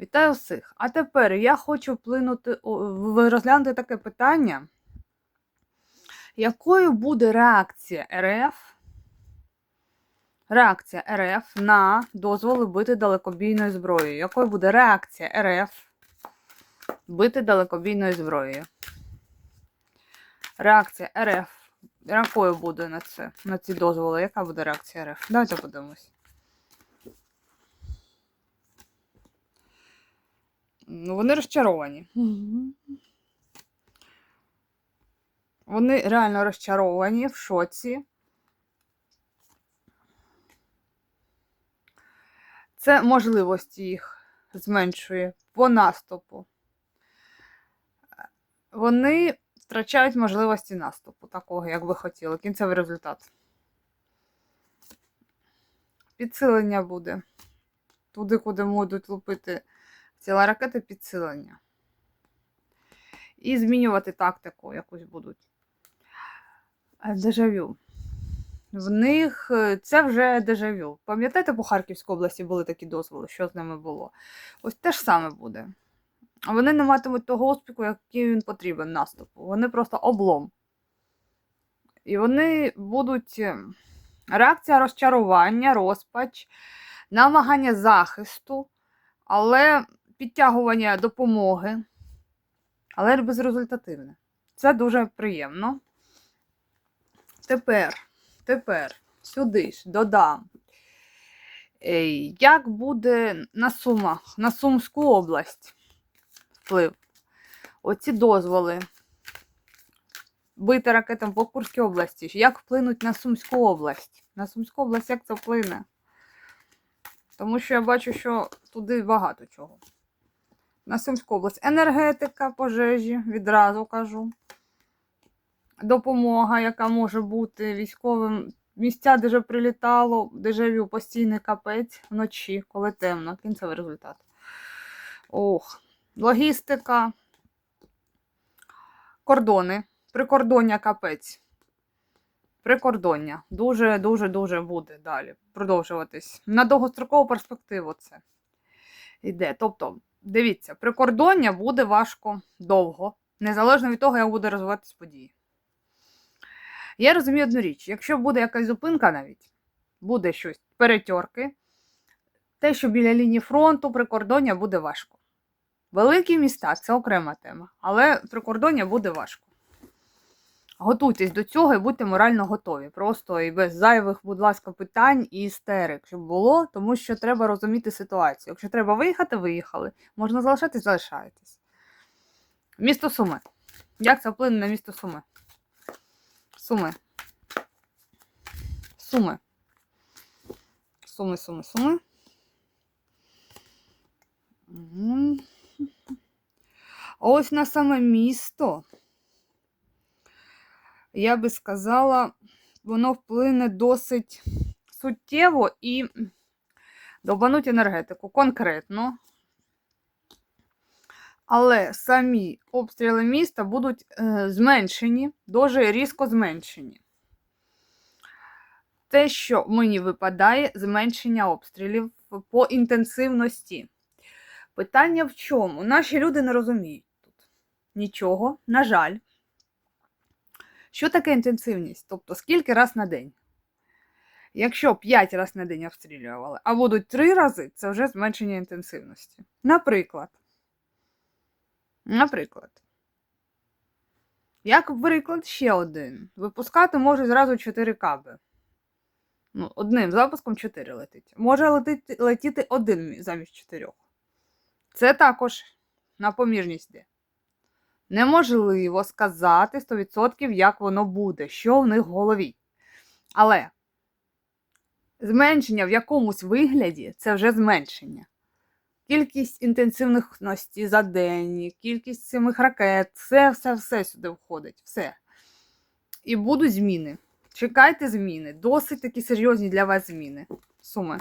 Вітаю всіх. А тепер я хочу вплинути, розглянути таке питання. Якою буде реакція РФ? Реакція РФ на дозволи бити далекобійною зброєю. Якою буде реакція РФ бити далекобійною зброєю? Реакція РФ. Якою буде на це? На ці дозволи? Яка буде реакція РФ? Давайте подивимось. Ну, вони розчаровані. Вони реально розчаровані в шоці. Це можливості їх зменшує по наступу. Вони втрачають можливості наступу, такого, як би хотіли. Кінцевий результат. Підсилення буде. Туди, куди будуть лупити ціла ракети підсилення. І змінювати тактику якусь будуть. Е, Дежавю. В них е, це вже дежавю. Пам'ятаєте, по Харківській області були такі дозволи, що з ними було? Ось те ж саме буде. Вони не матимуть того успіху, який він потрібен наступу. Вони просто облом. І вони будуть е, реакція розчарування, розпач, намагання захисту, але підтягування допомоги, але безрезультативне. Це дуже приємно. Тепер, тепер сюди ж додам. е, Як буде на Сумах, на Сумську область вплив? Оці дозволи бити ракетам по Курській області. Як вплинуть на Сумську область? На Сумську область як це вплине? Тому що я бачу, що туди багато чого. На Сумську область. Енергетика, пожежі, відразу кажу. Допомога, яка може бути військовим. Місця, де вже прилітало, дежавю постійний капець вночі, коли темно. Кінцевий результат. Ох. Логістика. Кордони. Прикордоння капець. Прикордоння. Дуже, дуже, дуже буде далі продовжуватись. На довгострокову перспективу це йде. Тобто, дивіться, прикордоння буде важко довго, незалежно від того, як буде розвиватись події. Я розумію одну річ: якщо буде якась зупинка навіть, буде щось, перетьорки, те, що біля лінії фронту, прикордоння буде важко. Великі міста це окрема тема, але прикордоння буде важко. Готуйтесь до цього і будьте морально готові. Просто і без зайвих, будь ласка, питань і істерик, щоб було, тому що треба розуміти ситуацію. Якщо треба виїхати, виїхали. Можна залишатись, залишаєтесь. Місто Суми. Як це вплине на місто Суми? Суми. Суми. Суми, суми, суми. Ось на саме місто я би сказала, воно вплине досить суттєво і довбануть енергетику конкретно. Але самі обстріли міста будуть е, зменшені, дуже різко зменшені. Те, що мені випадає, зменшення обстрілів по інтенсивності. Питання в чому? Наші люди не розуміють тут нічого, на жаль. Що таке інтенсивність? Тобто скільки раз на день? Якщо 5 разів на день обстрілювали, а будуть 3 рази, це вже зменшення інтенсивності. Наприклад. Наприклад. Як приклад ще один. Випускати може зразу 4 каби. Ну, одним запуском 4 летить. Може летити, летіти один замість 4. Це також на поміжність йде. Неможливо сказати 100% як воно буде, що в них в голові. Але зменшення в якомусь вигляді це вже зменшення. Кількість інтенсивності за день, кількість самих ракет, все, все, все сюди входить. Все. І будуть зміни. Чекайте зміни. Досить такі серйозні для вас зміни. Суми.